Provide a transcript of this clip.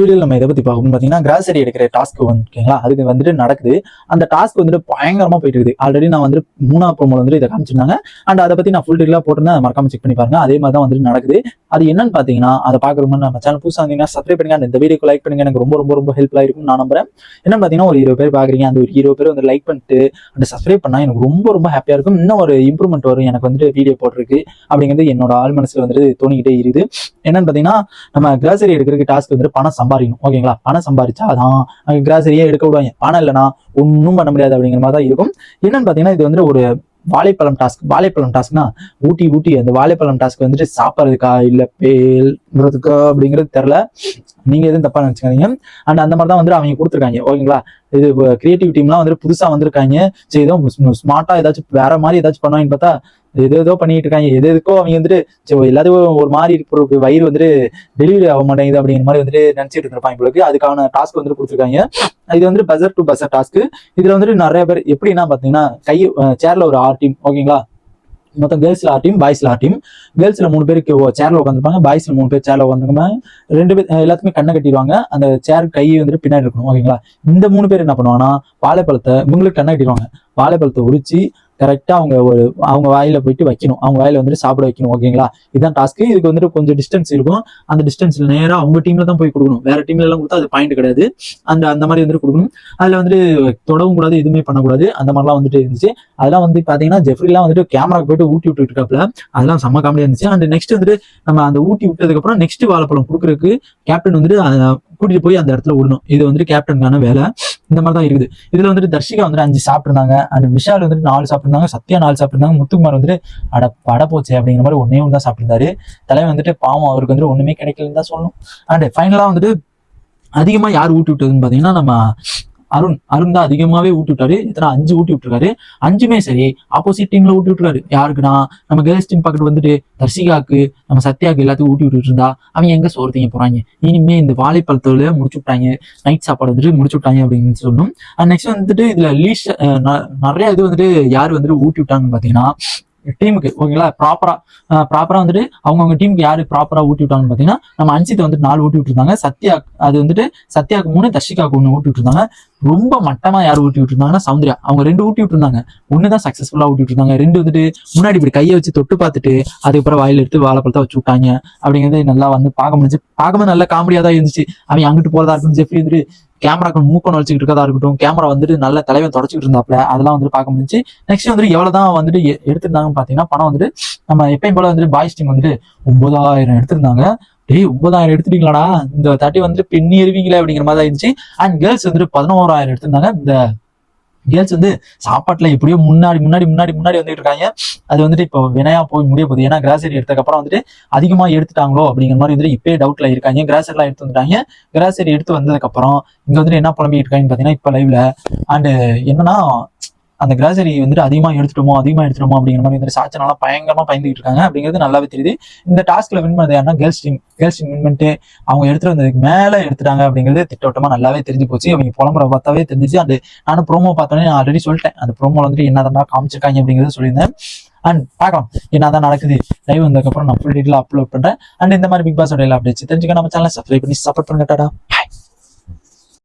வீடியோவில் நம்ம இதை பத்தி பார்க்கணும் பார்த்தீங்கன்னா கிராசரி எடுக்கிற டாஸ்க் ஓகேங்களா அதுக்கு வந்துட்டு நடக்குது. அந்த டாஸ்க் வந்துட்டு பயங்கரமா போயிட்டு இருக்குது. ஆல்ரெடி நான் வந்து மூணா ப்ரோமோல வந்துட்டு இதை காமிச்சிருந்தாங்க. அண்ட் அதை பத்தி நான் ஃபுல் டீலாக போட்டிருந்தேன். அதை மறக்காம செக் பண்ணி பாருங்க. அதே மாதிரி தான் வந்துட்டு நடக்குது. அது என்னன்னு பார்த்தீங்கன்னா அதை பார்க்குறோம்னா நம்ம சேனல் புதுசாக இருந்தீங்கன்னா சப்ஸ்கிரைப் பண்ணுங்க. அந்த இந்த வீடியோக்கு லைக் பண்ணுங்க. எனக்கு ரொம்ப ரொம்ப ரொம்ப ஹெல்ப்ஃபுல்லாக இருக்கும் நான் நம்புறேன். என்னன்னு பார்த்தீங்கன்னா ஒரு இருபது பேர் பார்க்குறீங்க அந்த ஒரு இருபது பேர் வந்து லைக் பண்ணிட்டு அந்த சப்ஸ்கிரைப் பண்ணா எனக்கு ரொம்ப ரொம்ப ஹாப்பியாக இருக்கும். இன்னும் ஒரு இம்ப்ரூவ்மெண்ட் வரும். எனக்கு வந்துட்டு வீடியோ போட்டிருக்கு. அப்படிங்கிறது என்னோட ஆள் மனசுல வந்துட்டு தோணிக்கிட்டே இருக்குது. என்னன்னு பார்த்தீங்கன்னா நம்ம கிராசரி எடுக்கிறதுக்கு டாஸ்க் வந்துட்டு பணம் சம்பாதிக்கணும் ஓகேங்களா பணம் சம்பாதிச்சாதான் கிராசரியே எடுக்க விடுவாங்க. பணம் இல்லைனா ஒன்றும் பண்ண முடியாது அப்படிங்கிற மாதிரி தான் இருக்கும். என்னன்னு பார்த்தீங்கன்னா இது வந்து ஒரு வாழைப்பழம் டாஸ்க் வாழைப்பழம் டாஸ்க்னா ஊட்டி ஊட்டி அந்த வாழைப்பழம் டாஸ்க் வந்துட்டு சாப்பிட்றதுக்கா இல்லை பேல்றதுக்கா அப்படிங்கிறது தெரில நீங்க எதுவும் தப்பாக நினச்சிக்காதீங்க. அண்ட் அந்த மாதிரி தான் வந்து அவங்க கொடுத்துருக்காங்க. ஓகேங்களா இது கிரியேட்டிவ் டீம்லாம் வந்துட்டு புதுசா வந்திருக்காங்க. சரி ஏதோ ஸ்மார்ட்டாக ஏதாச்சும் வேற மாதிரி ஏதாச்சும் பண்ணுவாங்கன்னு பார்த்தா ஏதோ ஏதோ பண்ணிட்டு இருக்காங்க. எது எதுக்கோ அவங்க வந்துட்டு சரி எல்லாத்துக்கும் ஒரு மாதிரி இருக்கிற வயிறு வந்துட்டு டெலிவரி ஆக மாட்டேங்குது அப்படிங்கிற மாதிரி வந்துட்டு நினைச்சிட்டு இருந்திருப்பாங்க உங்களுக்கு அதுக்கான டாஸ்க் வந்துட்டு கொடுத்துருக்காங்க. இது வந்துட்டு பசர் டு பசர் டாஸ்க் இதுல வந்துட்டு நிறைய பேர் எப்படின்னா பாத்தீங்கன்னா கை சேர்ல ஒரு ஆர் டீம் ஓகேங்களா மொத்தம் கேர்ள்ஸ்ல ஆர் டீம் பாய்ஸ்ல ஆர் டீம் கேர்ள்ஸ்ல மூணு பேருக்கு சேர்ல உட்காந்துருப்பாங்க பாய்ஸ்ல மூணு பேர் சேர்ல உட்காந்துருப்பாங்க ரெண்டு பேர் எல்லாத்துக்குமே கண்ணை கட்டிடுவாங்க. அந்த சேர் கை வந்துட்டு பின்னாடி இருக்கணும் ஓகேங்களா இந்த மூணு பேர் என்ன பண்ணுவாங்கன்னா வாழைப்பழத்தை இவங்களுக்கு கண்ணை கட்டிடுவாங்க. வாழைப்பழத்தை உரிச்சு கரெக்டாக அவங்க ஒரு அவங்க வாயில போயிட்டு வைக்கணும். அவங்க வாயில வந்துட்டு சாப்பிட வைக்கணும் ஓகேங்களா? இதுதான் டாஸ்க்கு இதுக்கு வந்துட்டு கொஞ்சம் டிஸ்டன்ஸ் இருக்கும். அந்த டிஸ்டன்ஸ்ல நேராக அவங்க டீம்ல தான் போய் கொடுக்கணும். வேற டீம்ல எல்லாம் கொடுத்தா அது பாயிண்ட் கிடையாது. அந்த அந்த மாதிரி வந்துட்டு கொடுக்கணும். அதுல வந்துட்டு தொடவும் கூடாது எதுவுமே பண்ணக்கூடாது. அந்த மாதிரிலாம் வந்துட்டு இருந்துச்சு. அதெல்லாம் வந்து பாத்தீங்கன்னா ஜெஃப்ரிலாம் வந்துட்டு கேமராக்கு போயிட்டு ஊட்டி விட்டுட்டு இருக்காப்ல அதெல்லாம் செம்ம காமெடியா இருந்துச்சு. அண்ட் நெக்ஸ்ட் வந்துட்டு நம்ம அந்த ஊட்டி விட்டதுக்கு அப்புறம் நெக்ஸ்ட் வாழைப்பழம் கொடுக்குறதுக்கு கேப்டன் வந்துட்டு கூட்டிட்டு போய் அந்த இடத்துல விடணும். இது வந்துட்டு கேப்டனுக்கான வேலை. இந்த மாதிரி தான் இருக்குது. இதுல வந்துட்டு தர்ஷிகா வந்துட்டு அஞ்சு சாப்பிட்டுருந்தாங்க. அண்ட் விஷால் வந்துட்டு நாலு சாப்பிட்டுருந்தாங்க. சத்யா நாலு சாப்பிட்டுருந்தாங்க. முத்துக்குமார் வந்துட்டு அட பட போச்சு அப்படிங்கிற மாதிரி ஒன்னே ஒன்று தான் சாப்பிட்டுருந்தாரு. தலைவன் வந்துட்டு பாவம் அவருக்கு வந்துட்டு ஒண்ணுமே கிடைக்கலன்னு தான் சொல்லணும். அண்ட் ஃபைனலா வந்துட்டு அதிகமா யார் ஊட்டி விட்டதுன்னு பாத்தீங்கன்னா நம்ம அருண் அருண் தான் அதிகமாவே ஊட்டி விட்டாரு எத்தனை அஞ்சு ஊட்டி விட்டுருக்காரு அஞ்சுமே சரி ஆப்போசிட் டீம்ல ஊட்டி விட்டுருக்காரு யாருக்குன்னா நம்ம கேர்ள்ஸ் டீம் பக்கத்து வந்துட்டு தர்ஷிகாக்கு நம்ம சத்யாக்கு எல்லாத்துக்கும் ஊட்டி விட்டுட்டு இருந்தா அவங்க எங்க சோறு தீங்க போறாங்க? இனிமே இந்த வாழைப்பழத்தோட முடிச்சு விட்டாங்க நைட் சாப்பாடு வந்துட்டு முடிச்சு விட்டாங்க அப்படின்னு சொல்லணும். அண்ட் நெக்ஸ்ட் வந்துட்டு இதுல லீஸ் நிறைய இது வந்துட்டு யார் வந்துட்டு ஊட்டி விட்டாங்கன்னு பாத்தீங்கன்னா டீமுக்கு ஓகேங்களா ப்ராப்பரா ப்ராப்பரா வந்துட்டு அவங்கவுங்க டீமுக்கு யாரு ப்ராப்பரா ஊட்டி விட்டாங்கன்னு பாத்தீங்கன்னா நம்ம அஞ்சித் வந்துட்டு நாலு ஊட்டி விட்டுருந்தாங்க. சத்யா அது வந்துட்டு சத்யாக்கு மூணு தர்ஷிகாக்கு ஒன்று ஊட்டி விட்டுருந்தாங்க. ரொம்ப மட்டமா யார் ஊட்டி விட்டுருந்தாங்கன்னா சௌந்தர்யா. அவங்க ரெண்டு ஊட்டி விட்டுருந்தாங்க. ஒன்று தான் சக்ஸஸ்ஃபுல்லாக ஊட்டி விட்டுருந்தாங்க. ரெண்டு வந்துட்டு முன்னாடி இப்படி கையை வச்சு தொட்டு பார்த்துட்டு அதுக்கப்புறம் வாயில எடுத்து வாழைப்பழத்தை வச்சு விட்டாங்க. அப்படிங்கிறது நல்லா வந்து பார்க்க முடிஞ்சு பார்க்கும்போது நல்ல காமெடியாக தான் இருந்துச்சு. அவன் அங்கிட்டு போறதா இருக்கும் ஜெஃப்ரி வந்துட்டு கேமராக்கு மூக்கம் வச்சுக்கிட்டு இருக்கதா இருக்கட்டும் கேமரா வந்துட்டு நல்ல தலைவன் தொடச்சிக்கிட்டு இருந்தாப்ல அதெல்லாம் வந்துட்டு பார்க்க முடிஞ்சு நெக்ஸ்ட் வந்துட்டு எவ்வளவுதான் வந்துட்டு எடுத்திருந்தாங்கன்னு பாத்தீங்கன்னா பணம் வந்துட்டு நம்ம எப்பயும் போல வந்துட்டு பாய்ஸ் டீம் வந்துட்டு ஒன்பதாயிரம் எடுத்திருந்தாங்க. டேய் ஒன்பதாயிரம் எடுத்துட்டீங்களாடா? இந்த தட்டி வந்துட்டு பின்னி எறிவீங்களே அப்படிங்கிற மாதிரி தான் இருந்துச்சு அண்ட் கேர்ள்ஸ் வந்துட்டு பதினோராயிரம் எடுத்திருந்தாங்க. இந்த கேர்ள்ஸ் வந்து சாப்பாட்டுல எப்படியோ முன்னாடி முன்னாடி முன்னாடி முன்னாடி வந்துட்டு இருக்காங்க. அது வந்துட்டு இப்போ வினையா போய் முடிய போகுது. ஏன்னா கிராசரி எடுத்ததுக்கப்புறம் வந்துட்டு அதிகமா எடுத்துட்டாங்களோ அப்படிங்கிற மாதிரி வந்துட்டு இப்பயே டவுட்ல இருக்காங்க. கிராசரிலாம் எடுத்து வந்துட்டாங்க. கிராசரி எடுத்து வந்ததுக்கப்புறம் இங்கே இங்க வந்துட்டு என்ன புலம்பிட்டு இருக்காங்கன்னு பாத்தீங்கன்னா இப்ப லைவ்ல அண்ட் என்னன்னா அந்த கிராசரி வந்துட்டு அதிகமா எடுத்துட்டோமோ அதிகமா எடுத்துட்டோமோ அப்படிங்கிற மாதிரி வந்துட்டு சாச்சனெல்லாம் பயங்கரமா பயந்துகிட்டு இருக்காங்க. அப்படிங்கிறது நல்லாவே தெரியுது. இந்த டாஸ்க்ல வின் பண்ணது யாருன்னா girls team girls team win பண்ணிட்டு அவங்க எடுத்துட்டு வந்ததுக்கு மேல எடுத்துட்டாங்க அப்படிங்கிறது திட்டவட்டமாக நல்லாவே தெரிஞ்சு போச்சு. அவங்க புலம்புற பார்த்தாவே தெரிஞ்சிச்சு. அந்த நானும் ப்ரோமோ பார்த்தோன்னே நான் ஆல்ரெடி சொல்லிட்டேன். அந்த ப்ரோமோவில் வந்துட்டு என்னதான் காமிச்சிருக்காங்க அப்படிங்கிறத சொல்லியிருந்தேன். அண்ட் பார்க்கலாம். என்னதான் நடக்குது. லைவ் வந்ததுக்கப்புறம் நான் ஃபுல் டீட்டெயில் அப்லோட் பண்றேன். அண்ட் இந்த மாதிரி பிக் பாஸ் எல்லா அப்டேட்ஸ் தெரிஞ்சுக்க நம்ம சேனல் சப்ஸ்கிரைப் பண்ணி சப்போர்ட் பண்ணுங்க டாடா.